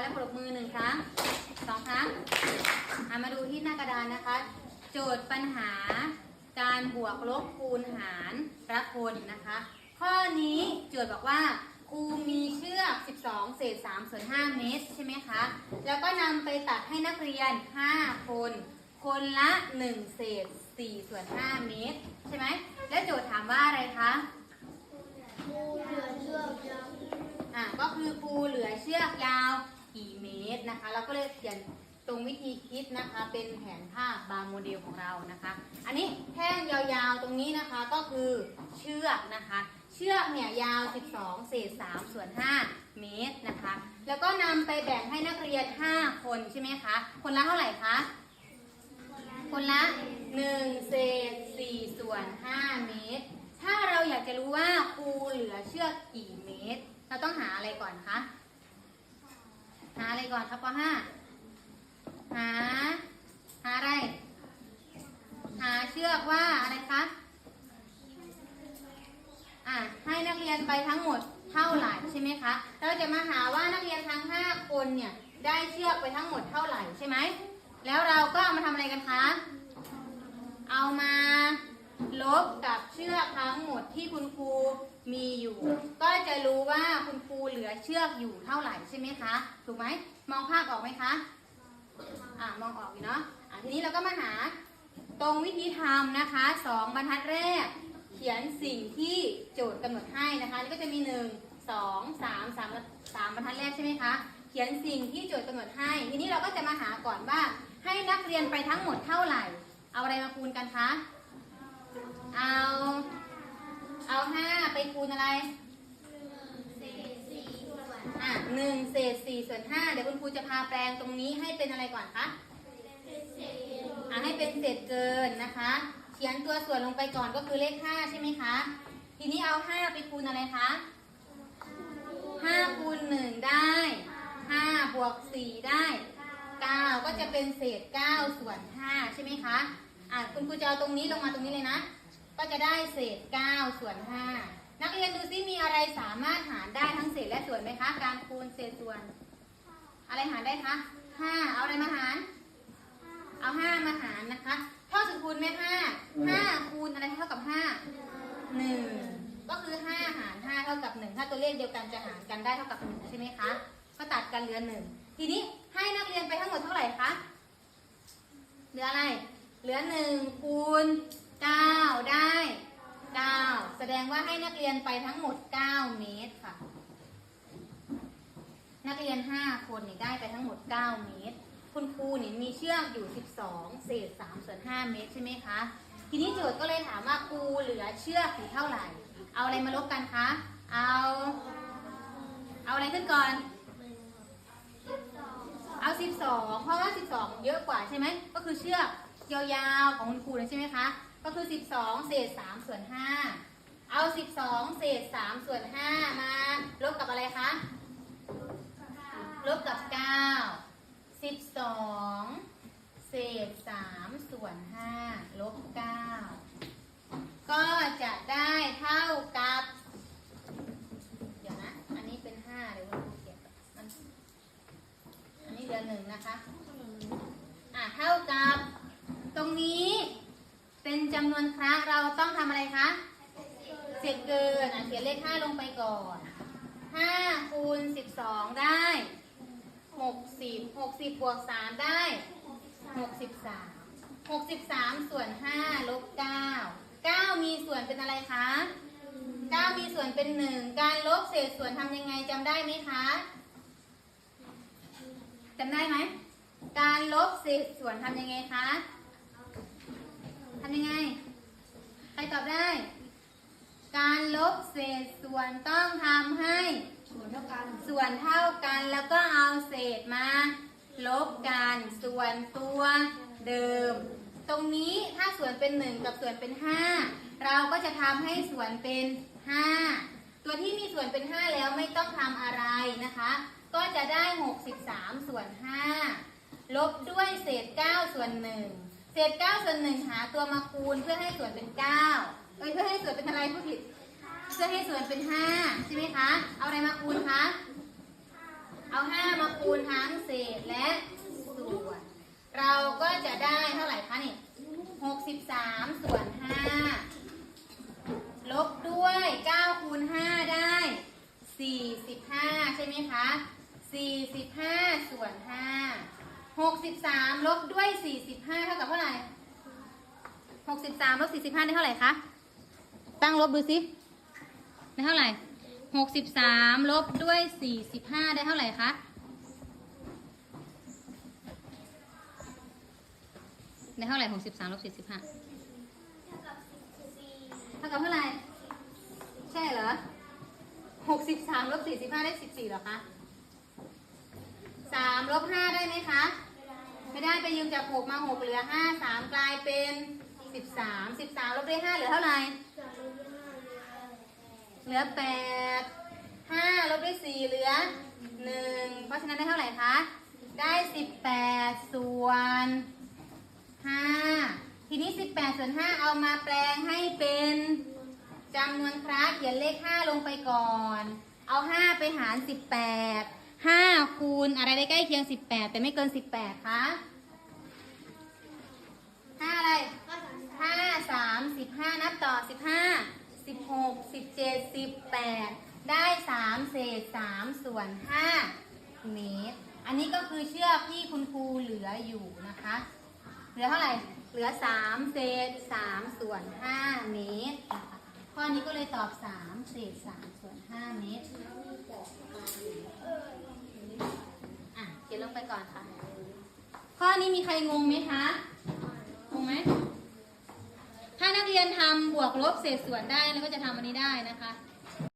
และปรบมือหนึ่งครั้งสองครั้งอะมาดูที่หน้ากระดานนะคะ โจทย์ปัญหา การบวกลบคูณหารรักคนนะคะ ข้อนี้โจทย์บอกว่าครูมีเชือก 12 เศษ 3 ส่วน 5 เมตร ใช่ไหมคะ แล้วก็นำไปตัดให้นักเรียน 5 คน คนละ 1 เศษ 4 ส่วน 5 เมตร ใช่ไหม แล้วโจทย์ถามว่าอะไรคะก็คือครูเหลือเชือกยาวกี่เมตร นะคะ เราก็เลยเขียนตรงวิธีคิดนะคะ เป็นแผนภาพบางโมเดลของเรานะคะ อันนี้แท่งยาวๆตรงนี้นะคะก็คือเชือกนะคะ เชือกเนี่ยยาว 12เศษ3ส่วน5เมตรนะคะ แล้วก็นำไปแบ่งให้นักเรียน 5 คนใช่ไหมคะ คนละเท่าไหร่คะ คนละ1เศษ4ส่วน5เมตร ถ้าเราอยากจะรู้ว่าครูเหลือเชือกกี่เมตร เราต้องหาอะไรก่อนคะ หาอะไรก่อนครับป .5 หา หาอะไร หาเชือกว่าอะไรคะอะให้นักเรียนไปทั้งหมดเท่าไหร่ใช่ไหมคะ เราจะมาหาว่านักเรียนทั้ง5คนเนี่ยได้เชือกไปทั้งหมดเท่าไหร่ใช่ไหม แล้วเราก็เอามาทำอะไรกันคะ เอามาลบกับเชือกทั้งหมดที่คุณครู มีอยู่ ก็จะรู้ว่าคุณครูเหลือเชือกอยู่เท่าไหร่ใช่ไหมคะ ถูกไหมมองภาพออกไหมคะอ่ามองออกอยู่เนาะอะทีนี้เราก็มาหาตรงวิธีทำนะคะสองบรรทัดแรก เขียนสิ่งที่โจทย์กำหนดให้นะคะนี่ก็จะมีหนึ่งสองสามสามสามบรรทัดแรกใช่ไหมคะเขียนสิ่งที่โจทย์กำหนดให้ ทีนี้เราก็จะมาหาก่อนว่า ให้นักเรียนไปทั้งหมดเท่าไหร่ เอาอะไรมาคูณกันคะเอา เอาห้าไปคูณอะไรอะหนึ่งเศษสี่ส่วนห้าเดี๋ยวคุณครูจะพาแปลงตรงนี้ให้เป็นอะไรก่อนคะอะให้เป็นเศษเกินนะคะ เขียนตัวส่วนลงไปก่อนก็คือเลขห้าใช่ไหมคะ ทีนี้เอาห้าไปคูณอะไรคะห้าคูณหนึ่งได้ห้าบวกสี่ได้เก้าก็จะเป็นเศษเก้าส่วนห้าใช่ไหมคะ อะคุณครูจะเอาตรงนี้ลงมาตรงนี้เลยนะ ก็จะได้เศษเก้าส่วนห้านักเรียนดูซิมีอะไรสามารถหารได้ทั้งเศษและส่วนไหมคะ การคูณเศษส่วน อะไรหารได้คะห้าเอาอะไรมาหาร เอาห้ามาหารนะคะ เท่าสุดคูณไหมห้าห้าคูณอะไรเท่ากับห้าหนึ่งก็คือห้าหารห้าเท่ากับหนึ่งถ้าตัวเลขเดียวกันจะหารกันได้เท่ากับหนึ่งใช่ไหมคะ ก็ตัดกันเหลือหนึ่งทีนี้ให้นักเรียนไปทั้งหมดเท่าไหร่คะ เหลืออะไร เหลือหนึ่งคูณ เก้าได้เก้าแสดงว่าให้นักเรียนไปทั้งหมดเก้าเมตรค่ะ นักเรียน 5 คนนี่ได้ไปทั้งหมด 9 เมตร คุณครูนี่มีเชือกอยู่ 12 เศษ3ส่วน5เมตรใช่ไหมคะ ทีนี้โจทย์ก็เลยถามว่าครูเหลือเชือกอยู่เท่าไหร่ เอาอะไรมาลบกันคะ เอา เอาอะไรขึ้นก่อนเอา 12 เพราะว่า 12 เยอะกว่าใช่ไหม ก็คือเชือกยาวๆของคุณครูเลยใช่ไหมคะ ก็คือ 12 เศษ 3 ส่วน 5 เอา 12 เศษ 3 ส่วน 5 มา ลบกับอะไรคะ ลบกับ 9 12 เศษ 3 ส่วน 5 ลบ 9 ก็จะได้เท่ากับ เดี๋ยวนะ อันนี้เป็น 5 เดี๋ยวคุณครูเขียนมัน อันนี้เหลือนหนึ่งนะคะ เท่ากับ ตรงนี้เป็น จำนวนครั้งเราต้องทำอะไรคะเศษเกินเขียนเลข5ลงไปก่อน5คูณ12ได้60 60บวก3ได้63 63ส่วน5ลบ9 9มีส่วนเป็นอะไรคะ9มีส่วนเป็น1การลบเศษส่วนทำยังไงจำได้ไหมคะจำได้ไหมการลบเศษส่วนทำยังไงคะทำยังไง ใคร ตอบได้ การลบเศษส่วนต้องทำให้ส่วนเท่ากันส่วนเท่ากันแล้วก็เอาเศษมา ลบกันส่วนตัวเดิม ตรงนี้ถ้าส่วนเป็น 1 กับส่วนเป็น 5 เราก็จะทำให้ส่วนเป็น 5 ตัวที่มีส่วนเป็น 5 แล้วไม่ต้องทำอะไรนะคะ ก็จะได้ 63 ส่วน 5 ลบด้วยเศษ 9 ส่วน 1 เศษ9ส่วน1หาตัวมาคูณเพื่อให้ส่วนเป็น9เอ้ยเพื่อให้ส่วนเป็นอะไรผู้ผิด เพื่อให้ส่วนเป็น5ใช่ไหมคะ เอาอะไรมาคูณคะ เอาห้ามาคูณทั้งเศษและส่วน เราก็จะได้เท่าไหร่คะนี่หกสิบสามส่วนห้าลบด้วยเก้าคูณห้าได้สี่สิบห้าใช่ไหมคะสี่สิบห้าส่วนห้า หกสิบสามลบด้วยสี่สิบห้าเท่ากับเท่าไหร่หกสิบสามลบสี่สิบห้าได้เท่าไหร่คะ ตั้งลบดูสิได้เท่าไหร่หกสิบสามลบด้วยสี่สิบห้าได้เท่าไหร่คะได้เท่าไหร่หกสิบสามลบสี่สิบห้าเท่ากับเท่าไหร่ ใช่เหรอหกสิบสามลบสี่สิบห้าได้สิบสี่เหรอคะสามลบห้าได้ไหมคะ ไม่ได้ไปยืมจากหกมาหกเหลือห้าสามกลายเป็นสิบสามสิบสามลบด้วยห้าเหลือเท่าไหร่เหลือแปดห้าลบด้วยสี่เหลือหนึ่งเพราะฉะนั้นได้เท่าไหร่คะได้สิบแปดส่วนห้าทีนี้สิบแปดส่วนห้าเอามาแปลงให้เป็นจำนวนครั้งเขียนเลขห้าลงไปก่อน เอาห้าไปหารสิบแปด ห้าคูณอะไรได้ใกล้เคียงสิบแปดแต่ไม่เกินสิบแปดคะห้าอะไรห้าสามสิบห้านับต่อสิบห้าสิบหกสิบเจ็ดสิบแปดได้สามเศษสามส่วนห้าเมตร อันนี้ก็คือเชือกที่คุณครูเหลืออยู่นะคะ เหลือเท่าไหร่ เหลือสามเศษสามส่วนห้าเมตร ข้อนี้ก็เลยตอบสามเศษสามส่วนห้าเมตร อะเขียนลงไปก่อนค่ะ ข้อนี้มีใครงงไหมคะ งงไหม ถ้านักเรียนทำบวกลบเศษส่วนได้แล้วก็จะทำอันนี้ได้นะคะ